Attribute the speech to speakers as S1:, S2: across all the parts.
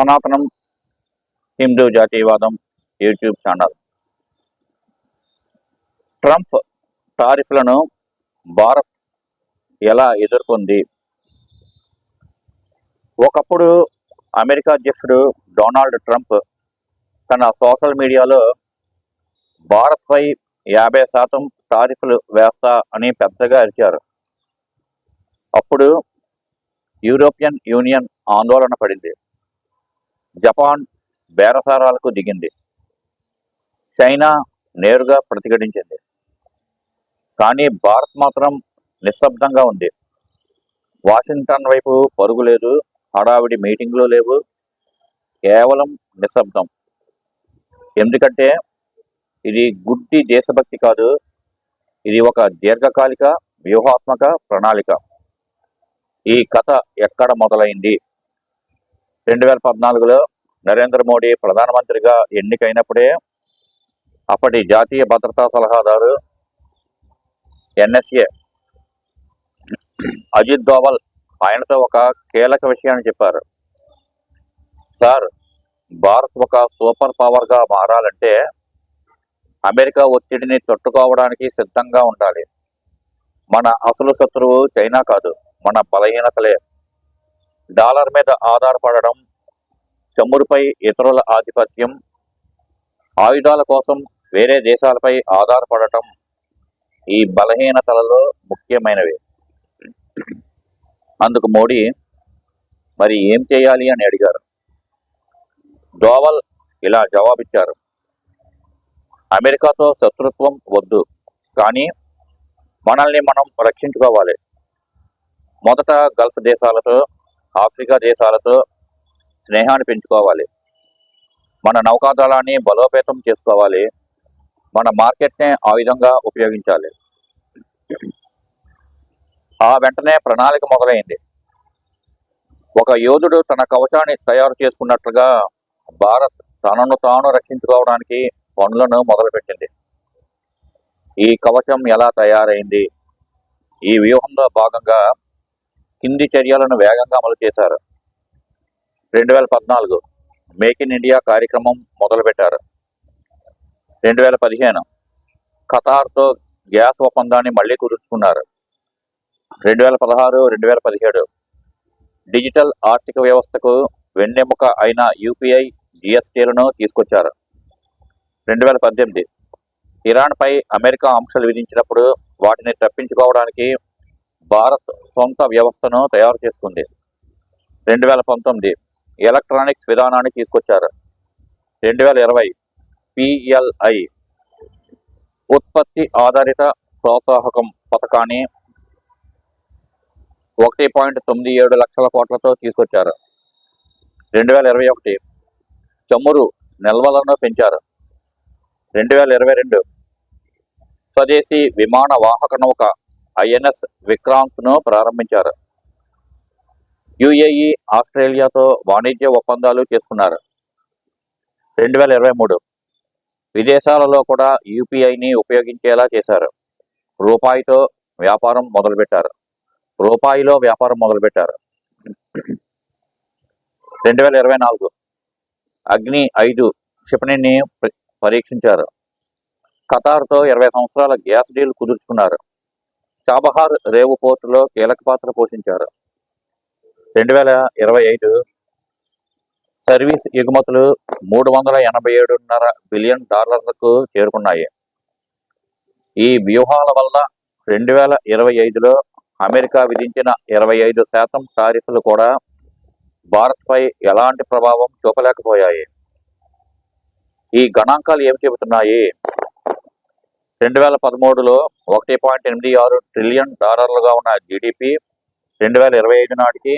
S1: సనాతనం హిందూ జాతీయవాదం YouTube channel. Trump టారిఫ్లను భారత్ ఎలా ఎదుర్కొంది? ఒకప్పుడు అమెరికా అధ్యక్షుడు డొనాల్డ్ ట్రంప్ తన సోషల్ మీడియాలో భారత్పై యాభై శాతం టారిఫ్లు వేస్తా అని పెద్దగా అరిచారు. అప్పుడు యూరోపియన్ యూనియన్ ఆందోళన పడింది. జపాన్ బేరసారాలకు దిగింది. చైనా నేరుగా ప్రతిఘటించింది. కానీ భారత్ మాత్రం నిశ్శబ్దంగా ఉంది. వాషింగ్టన్ వైపు పరుగు లేదు హడావిడి మీటింగ్లు లేవు కేవలం నిశ్శబ్దం. ఎందుకంటే ఇది గుడ్డి దేశభక్తి కాదు ఇది ఒక దీర్ఘకాలిక వ్యూహాత్మక ప్రణాళిక. ఈ కథ ఎక్కడ మొదలైంది? రెండు వేల పద్నాలుగులో నరేంద్ర మోడీ ప్రధానమంత్రిగా ఎన్నికైనప్పుడే అప్పటి జాతీయ భద్రతా సలహాదారు ఎన్ఎస్ఏ అజిత్ దోవల్ ఆయనతో ఒక కీలక విషయాన్ని చెప్పారు. సార్ భారత్ ఒక సూపర్ పవర్గా మారాలంటే అమెరికా ఒత్తిడిని తట్టుకోవడానికి సిద్ధంగా ఉండాలి. మన అసలు శత్రువు చైనా కాదు మన బలహీనతలే. డాలర్ మీద ఆధారపడడం చమురుపై ఇతరుల ఆధిపత్యం ఆయుధాల కోసం వేరే దేశాలపై ఆధారపడటం ఈ బలహీనతలలో ముఖ్యమైనవి. అందుకు మోడీ మరి ఏం చేయాలి అని అడిగారు. దోవల్ ఇలా జవాబిచ్చారు. అమెరికాతో శత్రుత్వం వద్దు కానీ మనల్ని మనం రక్షించుకోవాలి. మొదట గల్ఫ్ దేశాలతో ఆఫ్రికా దేశాలతో స్నేహాన్ని పెంచుకోవాలి. మన నౌకాదళాన్ని బలోపేతం చేసుకోవాలి. మన మార్కెట్నే ఆయుధంగా ఉపయోగించాలి. ఆ వెంటనే ప్రణాళిక మొదలైంది. ఒక యోధుడు తన కవచాన్ని తయారు చేసుకున్నట్లుగా భారత్ తనను తాను రక్షించుకోవడానికి పనులను మొదలుపెట్టింది. ఈ కవచం ఎలా తయారైంది? ఈ వ్యూహంలో భాగంగా కింది చర్యలను వేగంగా అమలు చేశారు. రెండు వేల పద్నాలుగు మేక్ ఇన్ ఇండియా కార్యక్రమం మొదలుపెట్టారు. రెండు వేల పదిహేను ఖతార్తో గ్యాస్ ఒప్పందాన్ని మళ్ళీ కుదుర్చుకున్నారు. రెండు వేల పదహారు రెండు వేల పదిహేడు డిజిటల్ ఆర్థిక వ్యవస్థకు వెన్నెముక అయిన యూపీఐ జిఎస్టీలను తీసుకొచ్చారు. రెండు వేల పద్దెనిమిది ఇరాన్పై అమెరికా ఆంక్షలు విధించినప్పుడు వాటిని తప్పించుకోవడానికి భారత్ సొంత వ్యవస్థను తయారు చేసుకుంది. రెండు వేల పంతొమ్మిది ఎలక్ట్రానిక్స్ విధానాన్ని తీసుకొచ్చారు. రెండు వేల ఇరవై పిఎల్ఐ ఉత్పత్తి ఆధారిత ప్రోత్సాహకం పథకాన్ని ఒకటి పాయింట్ తొమ్మిది ఏడు లక్షల కోట్లతో తీసుకొచ్చారు. రెండు వేల ఇరవై ఒకటి చమురు నిల్వలను పెంచారు. రెండు వేల ఇరవై రెండు స్వదేశీ విమాన వాహక నౌక ఐఎన్ఎస్ విక్రాంత్ను ప్రారంభించారు. యుఏఈ ఆస్ట్రేలియాతో వాణిజ్య ఒప్పందాలు చేసుకున్నారు. రెండు వేల ఇరవై మూడు విదేశాలలో కూడా యూపీఐని ఉపయోగించేలా చేశారు. రూపాయితో వ్యాపారం మొదలుపెట్టారు. రూపాయిలో వ్యాపారం మొదలుపెట్టారు. రెండు వేల ఇరవై నాలుగు అగ్ని ఐదు క్షిపణిని పరీక్షించారు. ఖతార్తో ఇరవై సంవత్సరాల గ్యాస్ డీల్ కుదుర్చుకున్నారు. చాబహార్ రేవు పోర్టులో కీలక పాత్ర పోషించారు. రెండు వేల ఇరవై ఐదు సర్వీస్ ఎగుమతులు మూడు వందల ఎనభై ఏడున్నర బిలియన్ డాలర్లకు చేరుకున్నాయి. ఈ వ్యూహాల వల్ల రెండు వేల ఇరవై ఐదులో అమెరికా విధించిన ఇరవై ఐదు శాతం టారిఫ్లు కూడా భారత్పై ఎలాంటి ప్రభావం చూపలేకపోయాయి. ఈ గణాంకాలు ఏమి చెబుతున్నాయి? రెండు వేల పదమూడులో ఒకటి పాయింట్ ఎనిమిది ఆరు ట్రిలియన్ డాలర్లుగా ఉన్న జీడిపి రెండు వేల ఇరవై ఐదు నాటికి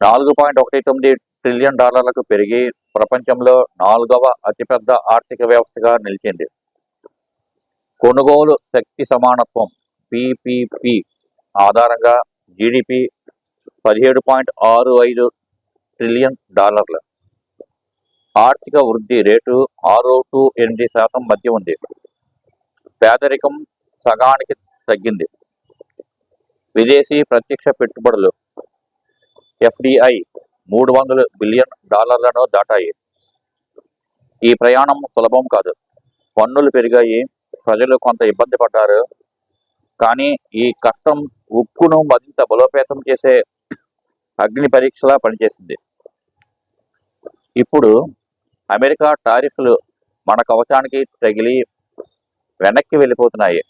S1: నాలుగు పాయింట్ ఒకటి తొమ్మిది ట్రిలియన్ డాలర్లకు పెరిగి ప్రపంచంలో నాలుగవ అతిపెద్ద ఆర్థిక వ్యవస్థగా నిలిచింది. కొనుగోలు శక్తి సమానత్వం పిపిపి ఆధారంగా జీడిపి పదిహేడు పాయింట్ ఆరు ఐదు ట్రిలియన్ డాలర్లు. ఆర్థిక వృద్ధి రేటు ఆరు టు ఎనిమిది శాతం మధ్య ఉంది. పేదరికం సగానికి తగ్గింది. విదేశీ ప్రత్యక్ష పెట్టుబడులు ఎఫ్డిఐ మూడు వందల బిలియన్ డాలర్లను దాటాయి. ఈ ప్రయాణం సులభం కాదు. పన్నులు పెరిగాయి ప్రజలు కొంత ఇబ్బంది పడ్డారు. కానీ ఈ కష్టం ఉక్కును మరింత బలోపేతం చేసే అగ్ని పరీక్షలా పనిచేసింది. ఇప్పుడు అమెరికా టారిఫ్లు మన కవచానికి తగిలి వెనక్కి వెళ్ళిపోతున్నాయి.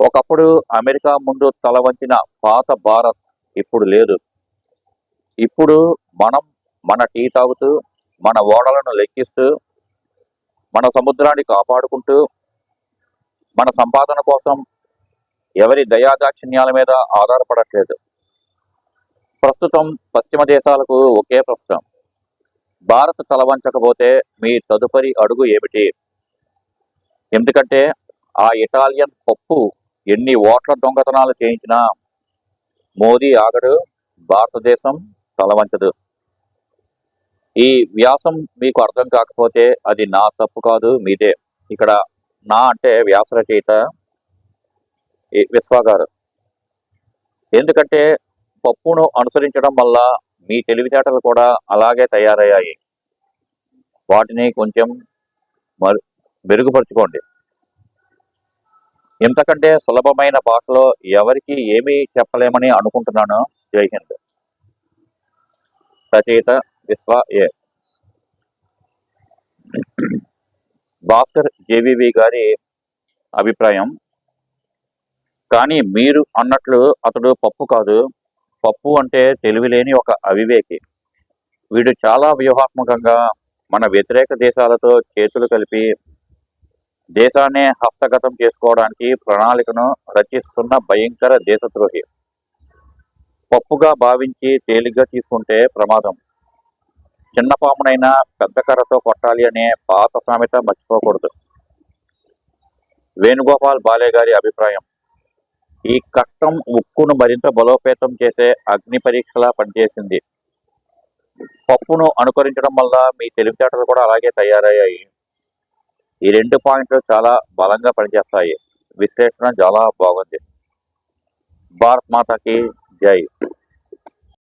S1: ఒకప్పుడు అమెరికా ముందు తల వంచిన పాత భారత్ ఇప్పుడు లేదు. ఇప్పుడు మనం మన టీ తాగుతూ మన ఓడలను లెక్కిస్తూ మన సముద్రాన్ని కాపాడుకుంటూ మన సంపాదన కోసం ఎవరి దయాదాక్షిణ్యాల మీద ఆధారపడట్లేదు. ప్రస్తుతం పశ్చిమ దేశాలకు ఒకే ప్రశ్న. భారత్ తలవంచకపోతే మీ తదుపరి అడుగు ఏమిటి? ఎందుకంటే ఆ ఇటాలియన్ పప్పు ఎన్ని ఓట్ల దొంగతనాలు చేయించినా మోదీ ఆగడు భారతదేశం తలవంచదు. ఈ వ్యాసం మీకు అర్థం కాకపోతే అది నా తప్పు కాదు మీదే. ఇక్కడ నా అంటే వ్యాస రచయిత విశ్వా గారు ఎందుకంటే పప్పును అనుసరించడం వల్ల మీ తెలివితేటలు కూడా అలాగే తయారయ్యాయి. వాటిని కొంచెం మరు మెరుగుపరుచుకోండి. ఇంతకంటే సులభమైన భాషలో ఎవరికి ఏమీ చెప్పలేమని అనుకుంటున్నాను. జై హింద్. రచయిత విశ్వ ఏ. భాస్కర్ జేవివి గారి అభిప్రాయం. కానీ మీరు అన్నట్లు అతడు పప్పు కాదు. పప్పు అంటే తెలివిలేని ఒక అవివేకి. వీడు చాలా వ్యూహాత్మకంగా మన వ్యతిరేక దేశాలతో చేతులు కలిపి దేశాన్ని హస్తగతం చేసుకోవడానికి ప్రణాళికను రచిస్తున్న భయంకర దేశద్రోహి. పప్పుగా భావించి తేలిగ్గా తీసుకుంటే ప్రమాదం. చిన్న పామునైనా పెద్ద కర్రతో కొట్టాలి అనే పాత సామెత మర్చిపోకూడదు. వేణుగోపాల్ బాలే గారి అభిప్రాయం. ఈ కష్టం ఉక్కును మరింత బలోపేతం చేసే అగ్ని పరీక్షలా పనిచేసింది. పప్పును అనుకరించడం వల్ల మీ తెలివితేటలు కూడా అలాగే తయారయ్యాయి. ఈ రెండు పాయింట్లు చాలా బలంగా పనిచేస్తాయి. విశ్లేషణ చాలా బాగుంది. భారత్ మాతకి జై.